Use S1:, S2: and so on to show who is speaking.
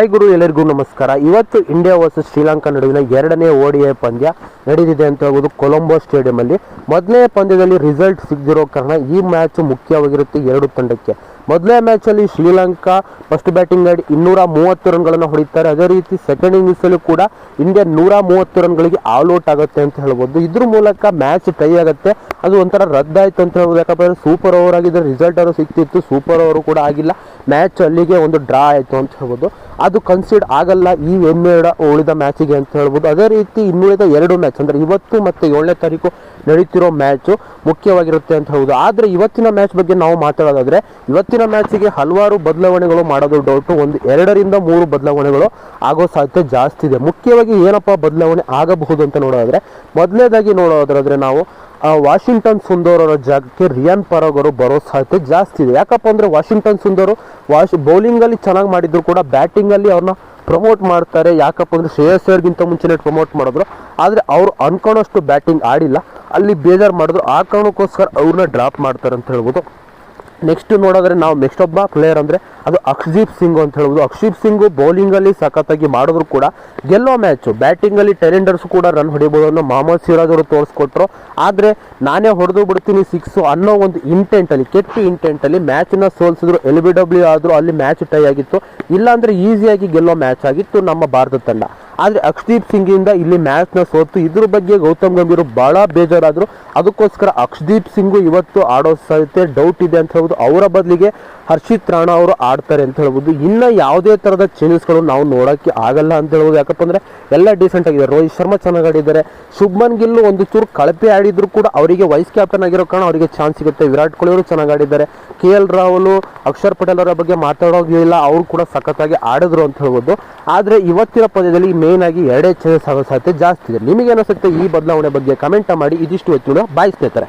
S1: Hi ಗುರು, ಎಲ್ಲರಿಗೂ ನಮಸ್ಕಾರ. ಇವತ್ತು ಇಂಡಿಯಾ ವರ್ಸಸ್ ಶ್ರೀಲಂಕಾ ನಡುವಿನ ಎರಡನೇ ಓಡಿಐ ಪಂದ್ಯ ನಡೆದಿದೆ ಅಂತ ಹೇಳ್ಬೋದು ಕೊಲಂಬೋ ಸ್ಟೇಡಿಯಂ ಅಲ್ಲಿ. ಮೊದಲನೇ ಪಂದ್ಯದಲ್ಲಿ ರಿಸಲ್ಟ್ ಸಿಗದಿರೋ ಕಾರಣ ಈ ಮ್ಯಾಚ್ ಮುಖ್ಯವಾಗಿರುತ್ತೆ ಎರಡು ತಂಡಕ್ಕೆ. ಮೊದಲನೇ ಮ್ಯಾಚಲ್ಲಿ ಶ್ರೀಲಂಕಾ ಫಸ್ಟ್ ಬ್ಯಾಟಿಂಗ್ ಆಡಿ ಇನ್ನೂರ ಮೂವತ್ತು ರನ್ಗಳನ್ನು ಹೊಡಿತಾರೆ. ಅದೇ ರೀತಿ ಸೆಕೆಂಡ್ ಇನ್ನಿಂಗ್ಸಲ್ಲೂ ಕೂಡ ಇಂಡಿಯಾ ನೂರ ಮೂವತ್ತು ರನ್ಗಳಿಗೆ ಆಲ್ ಔಟ್ ಆಗುತ್ತೆ ಅಂತ ಹೇಳ್ಬೋದು. ಇದ್ರ ಮೂಲಕ ಮ್ಯಾಚ್ ಟೈ ಆಗುತ್ತೆ. ಅದು ಒಂಥರ ರದ್ದಾಯಿತು ಅಂತ ಹೇಳ್ಬೋದು. ಯಾಕಂದ್ರೆ ಸೂಪರ್ ಓವರ್ ಆಗಿದ್ರೆ ರಿಸಲ್ಟ್ ಅವರು ಸಿಕ್ತಿತ್ತು ಸೂಪರ್ ಓವರು ಕೂಡ ಆಗಿಲ್ಲ. ಮ್ಯಾಚ್ ಅಲ್ಲಿಗೆ ಒಂದು ಡ್ರಾ ಆಯಿತು ಅಂತ ಹೇಳ್ಬೋದು. ಅದು ಕನ್ಸಿಡ್ ಆಗಲ್ಲ ಈ ಇನ್ನೆರಡು ಉಳಿದ ಮ್ಯಾಚಿಗೆ ಅಂತ ಹೇಳ್ಬೋದು. ಅದೇ ರೀತಿ ಇನ್ನುಳಿದ ಎರಡು ಮ್ಯಾಚ್ ಅಂದರೆ ಇವತ್ತು ಮತ್ತು ಏಳನೇ ತಾರೀಕು ನಡೀತಿರೋ ಮ್ಯಾಚು ಮುಖ್ಯವಾಗಿರುತ್ತೆ ಅಂತ ಹೌದು. ಆದರೆ ಇವತ್ತಿನ ಮ್ಯಾಚ್ ಬಗ್ಗೆ ನಾವು ಮಾತಾಡೋದಾದರೆ, ಇವತ್ತಿನ ಮ್ಯಾಚಿಗೆ ಹಲವಾರು ಬದಲಾವಣೆಗಳು ಮಾಡೋದು ಡೌಟು ಒಂದು ಎರಡರಿಂದ ಮೂರು ಬದಲಾವಣೆಗಳು ಆಗೋ ಸಾಧ್ಯತೆ ಜಾಸ್ತಿ ಇದೆ. ಮುಖ್ಯವಾಗಿ ಏನಪ್ಪ ಬದಲಾವಣೆ ಆಗಬಹುದು ಅಂತ ನೋಡೋದಾದರೆ ಮೊದಲನೇದಾಗಿ ನೋಡೋದಾದ್ರೆ ನಾವು ವಾಷಿಂಗ್ಟನ್ ಸುಂದರ್ ಅವರ ಜಾಗಕ್ಕೆ ರಿಯಾನ್ ಪರಾಗ್ ಅವರು ಬರೋ ಸಾಧ್ಯತೆ ಜಾಸ್ತಿ ಇದೆ. ಯಾಕಪ್ಪ ಅಂದರೆ ವಾಷಿಂಗ್ಟನ್ ಸುಂದರ್ ವಾಶ್ ಬೌಲಿಂಗಲ್ಲಿ ಚೆನ್ನಾಗಿ ಮಾಡಿದ್ರು ಕೂಡ ಬ್ಯಾಟಿಂಗಲ್ಲಿ ಅವ್ರನ್ನ ಪ್ರಮೋಟ್ ಮಾಡ್ತಾರೆ. ಯಾಕಪ್ಪ ಅಂದರೆ ಶ್ರೇಯಸ್ ಸರ್ಗಿಂತ ಮುಂಚೆನೇ ಪ್ರಮೋಟ್ ಮಾಡಿದ್ರು. ಆದರೆ ಅವರು ಅನ್ಕೊಳೋಷ್ಟು ಬ್ಯಾಟಿಂಗ್ ಆಡಿಲ್ಲ. ಅಲ್ಲಿ ಬೇಜಾರು ಮಾಡಿದ್ರು ಆ ಕಾರಣಕ್ಕೋಸ್ಕರ ಅವ್ರನ್ನ ಡ್ರಾಪ್ ಮಾಡ್ತಾರೆ ಅಂತ ಹೇಳ್ಬೋದು. ನೆಕ್ಸ್ಟ್ ನೋಡಿದ್ರೆ ನಾವು ನೆಕ್ಸ್ಟ್ ಒಬ್ಬ ಪ್ಲೇಯರ್ ಅಂದರೆ ಅದು ಅಕ್ಷದೀಪ್ ಸಿಂಗ್ ಅಂತ ಹೇಳ್ಬೋದು. ಅಕ್ಷದೀಪ್ ಸಿಂಗ್ ಬೌಲಿಂಗಲ್ಲಿ ಸಖತ್ತಾಗಿ ಮಾಡಿದ್ರು ಕೂಡ ಗೆಲ್ಲೋ ಮ್ಯಾಚು ಬ್ಯಾಟಿಂಗಲ್ಲಿ ಟೆಲೆಂಡರ್ಸ್ ಕೂಡ ರನ್ ಹೊಡಿಬೋದು ಅನ್ನೋ ಮೊಹಮ್ಮದ್ ಸಿರಾಜ್ ಅವರು ತೋರಿಸ್ಕೊಟ್ರು. ಆದರೆ ನಾನೇ ಹೊಡೆದು ಬಿಡ್ತೀನಿ ಸಿಕ್ಸು ಅನ್ನೋ ಒಂದು ಇಂಟೆಂಟಲ್ಲಿ ಕೆಟ್ಟ ಇಂಟೆಂಟ್ ಅಲ್ಲಿ ಮ್ಯಾಚ್ನ ಸೋಲ್ಸಿದ್ರು. ಎಲ್ ಬಿ ಡಬ್ಲ್ಯೂ ಆದರೂ ಅಲ್ಲಿ ಮ್ಯಾಚ್ ಟೈ ಆಗಿತ್ತು. ಇಲ್ಲಾಂದರೆ ಈಸಿಯಾಗಿ ಗೆಲ್ಲೋ ಮ್ಯಾಚ್ ಆಗಿತ್ತು ನಮ್ಮ ಭಾರತ ತಂಡ. ಆದರೆ ಅಕ್ಷದೀಪ್ ಸಿಂಗಿಂದ ಇಲ್ಲಿ ಮ್ಯಾಚ್ನ ಸೋತು. ಇದ್ರ ಬಗ್ಗೆ ಗೌತಮ್ ಗಂಭೀರ್ ಭಾಳ ಬೇಜಾರಾದರು. ಅದಕ್ಕೋಸ್ಕರ ಅಕ್ಷದೀಪ್ ಸಿಂಗು ಇವತ್ತು ಆಡೋ ಸಾಧ್ಯತೆ ಡೌಟ್ ಇದೆ ಅಂತ ಹೇಳ್ಬೋದು ಅವರ ಬದಲಿಗೆ ಹರ್ಷಿತ್ ರಾಣ ಅವರು ಆಡ್ತಾರೆ ಅಂತ ಹೇಳ್ಬೋದು. ಇನ್ನೂ ಯಾವುದೇ ಥರದ ಚೇಂಜಸ್ಗಳು ನಾವು ನೋಡೋಕ್ಕೆ ಆಗಲ್ಲ ಅಂತ ಹೇಳ್ಬೋದು. ಯಾಕಪ್ಪ ಅಂದ್ರೆ ಎಲ್ಲ ಡಿಸೆಂಟ್ ಆಗಿದೆ ರೋಹಿತ್ ಶರ್ಮಾ ಚೆನ್ನಾಗಿ ಆಡಿದ್ದಾರೆ. ಶುಭ್ಮನ್ ಗಿಲ್ ಒಂದು ಚೂರು ಕಳಪೆ ಆಡಿದ್ರು ಕೂಡ ಅವರಿಗೆ ವೈಸ್ ಕ್ಯಾಪ್ಟನ್ ಆಗಿರೋ ಕಾರಣ ಅವರಿಗೆ ಚಾನ್ಸ್ ಸಿಗುತ್ತೆ. ವಿರಾಟ್ ಕೊಹ್ಲಿ ಅವರು ಚೆನ್ನಾಗಿ ಆಡಿದ್ದಾರೆ. ಕೆ ಎಲ್ ರಾಹುಲ್, ಅಕ್ಷರ್ ಪಟೇಲ್ ಅವರ ಬಗ್ಗೆ ಮಾತಾಡೋದಿಲ್ಲ ಅವರು ಕೂಡ ಸಖತ್ತಾಗಿ ಆಡಿದ್ರು ಅಂತ ಹೇಳ್ಬೋದು. ಆದರೆ ಇವತ್ತಿನ ಪಂದ್ಯದಲ್ಲಿ ಮೇನ್ ಆಗಿ ಎರಡೇ ಚೇಂಜಸ್ ಆಗೋ ಸಾಧ್ಯತೆ ಜಾಸ್ತಿ ಇದೆ. ನಿಮಗೆ ಅನಿಸುತ್ತೆ ಈ ಬದಲಾವಣೆ ಬಗ್ಗೆ? ಕಮೆಂಟ್ ಮಾಡಿ. ಇದಿಷ್ಟು ಹೊತ್ತು ಬಾಯ್ ಸ್ನೇಹಿತರೆ.